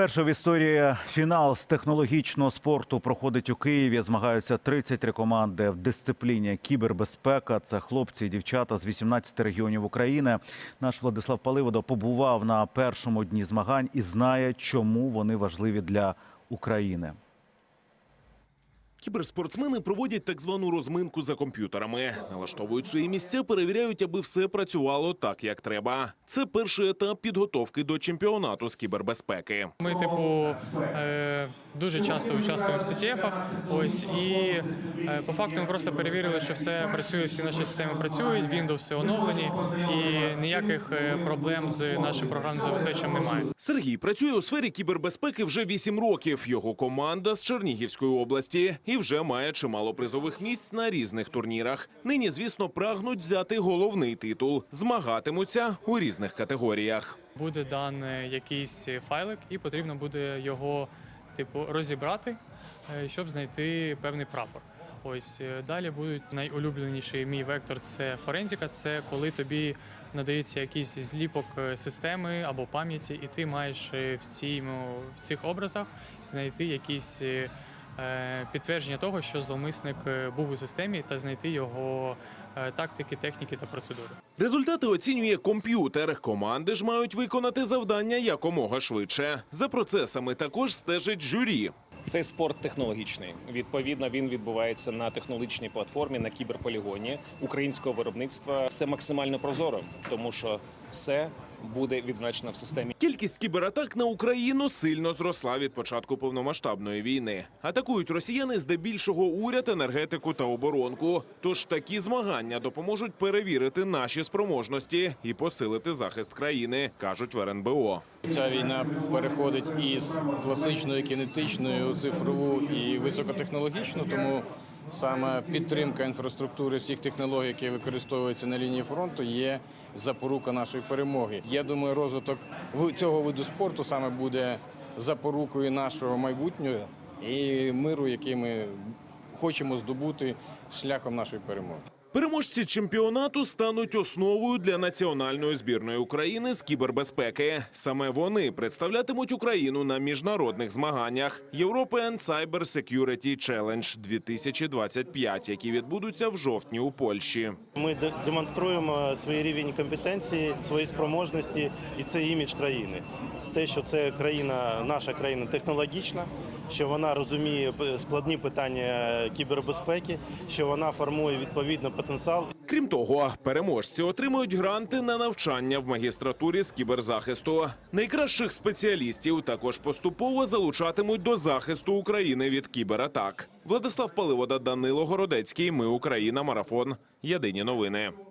Вперше в історії фінал з технологічного спорту проходить у Києві. Змагаються 33 команди в дисципліні кібербезпека. Це хлопці і дівчата з 18 регіонів України. Наш Владислав Паливода побував на першому дні змагань і знає, чому вони важливі для України. Кіберспортсмени проводять так звану розминку за комп'ютерами, налаштовують свої місця, перевіряють, аби все працювало так, як треба. Це перший етап підготовки до чемпіонату з кібербезпеки. Ми, типу, е, дуже часто участвуємо в CTF, ось і е, по факту ми просто перевірили, що все працює, всі наші системи працюють, Windows оновлені, і ніяких е, проблем з нашим програмним забезпеченням немає. Сергій працює у сфері кібербезпеки вже 8 років. Його команда з Чернігівської області і вже має чимало призових місць на різних турнірах. Нині, звісно, прагнуть взяти головний титул. Змагатимуться у різних категоріях. Буде дан е, якийсь файлик, і потрібно буде його типу розібрати, е, щоб знайти певний прапор. Ось е, далі будуть найулюбленіший мій вектор це форензика. Це коли тобі надається якийсь зліпок е, системи або пам'яті, і ти маєш е, в цьому в цих образах знайти якісь підтвердження того, що зловмисник був у системі, та знайти його тактики, техніки та процедури. Результати оцінює комп'ютер. Команди ж мають виконати завдання якомога швидше. За процесами також стежить журі. Цей спорт технологічний. Відповідно, він відбувається на технологічній платформі на кіберполігоні українського виробництва. Все максимально прозоро, тому що все буде відзначено в системі. Кількість кібератак на Україну сильно зросла від початку повномасштабної війни. Атакують росіяни здебільшого уряд, енергетику та оборонку. Тож такі змагання допоможуть перевірити наші спроможності і посилити захист країни, кажуть в РНБО. Ця війна переходить із класичної кінетичної у цифрову і високотехнологічну, тому саме підтримка інфраструктури всіх технологій, які використовуються на лінії фронту, є запорука нашої перемоги. Я думаю, розвиток цього виду спорту саме буде запорукою нашого майбутнього і миру, який ми хочемо здобути шляхом нашої перемоги. Переможці чемпіонату стануть основою для національної збірної України з кібербезпеки. Саме вони представлятимуть Україну на міжнародних змаганнях European Cyber Security Challenge 2025, які відбудуться в жовтні у Польщі. Ми демонструємо свій рівень компетенції, свої спроможності і це імідж країни. Те, що це країна, наша країна технологічна, що вона розуміє складні питання кібербезпеки, що вона формує відповідно потенціал Крім того, переможці отримують гранти на навчання в магістратурі з кіберзахисту. Найкращих спеціалістів також поступово залучатимуть до захисту України від кібератак. Владислав Паливода, Данило Городецький. Ми Україна. Марафон. Єдині новини.